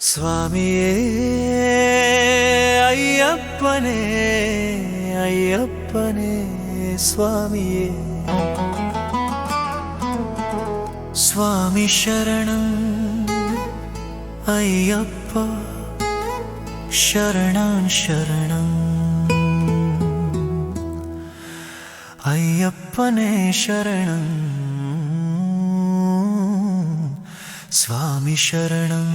ಸ್ವಾಮಿಯೇ ಅಯ್ಯಪ್ಪನೇ ಅಯ್ಯಪ್ಪನೇ ಸ್ವಾಮಿಯೇ ಸ್ವಾಮಿ ಶರಣಂ ಅಯ್ಯಪ್ಪ ಶರಣಾನ್ ಶರಣಂ ಅಯ್ಯಪ್ಪನೇ ಶರಣಂ ಸ್ವಾಮಿ ಶರಣಂ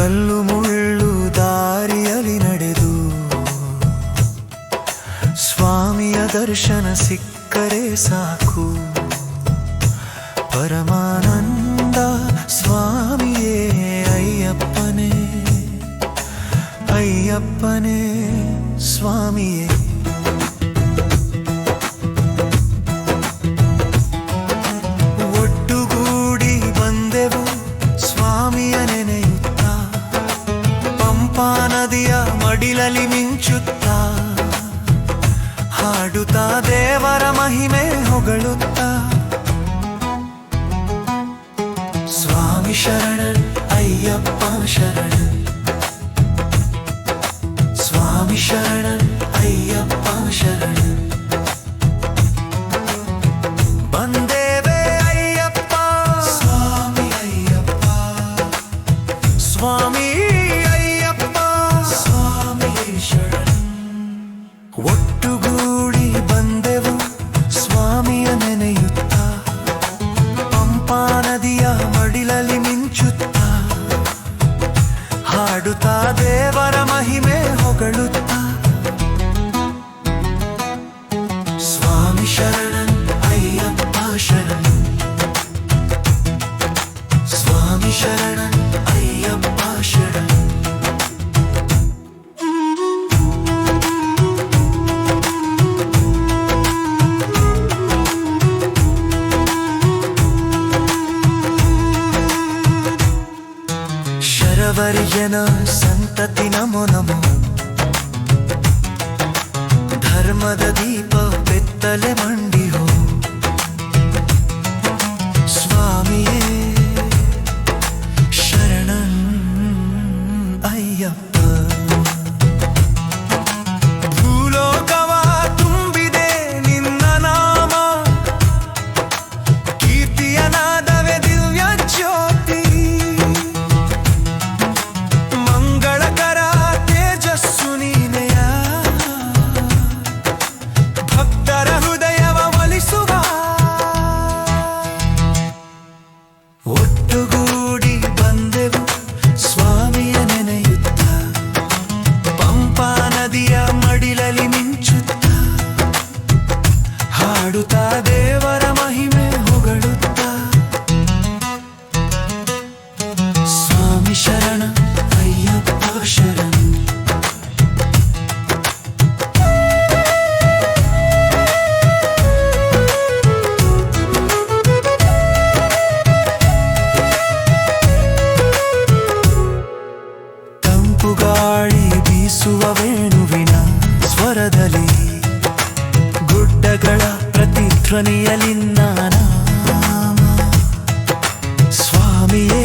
ಕಲ್ಲು ಮುಳ್ಳು ದಾರಿಯಲ್ಲಿ ನಡೆದು ಸ್ವಾಮಿಯ ದರ್ಶನ ಸಿಕ್ಕರೆ ಸಾಕು. ಪರಮಾನಂದ ಸ್ವಾಮಿಯೇ ಅಯ್ಯಪ್ಪನೇ ಅಯ್ಯಪ್ಪನೇ ಸ್ವಾಮಿಯೇ. ಹಾಡುತ್ತಾ ದೇವರ ಮಹಿಮೆ ಹೊಗಳುತ್ತಾ. ಸ್ವಾಮಿ ಶರಣನ್ ಅಯ್ಯಪ್ಪ ಶರಣನ್ ದೇವರ ಮಹಿಮೆ ಹೊಗಳುತ್ತ. ಸ್ವಾಮಿ ಶರಣನ್ ಅಯ್ಯಪ್ಪ ಶರಣ. ಸ್ವಾಮಿ ಶರಣನ್ ಅಯ್ಯಪ್ಪ ಶರಣ. ಶರವರ್ಯನ ಸಂತತಿ ನಮೋ ನಮೋ ಧರ್ಮದ ದೀಪ ಬೆತ್ತಲೆ ಮಂಡಿ ಹೋ ದೇವರ ಧ್ವನಿಯಲಿನ್ನ ಸ್ವಾಮಿಯೇ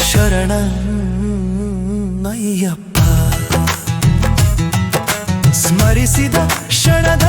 ಶರಣಯ್ಯಪ್ಪ ಸ್ಮರಿಸಿದ ಕ್ಷಣದ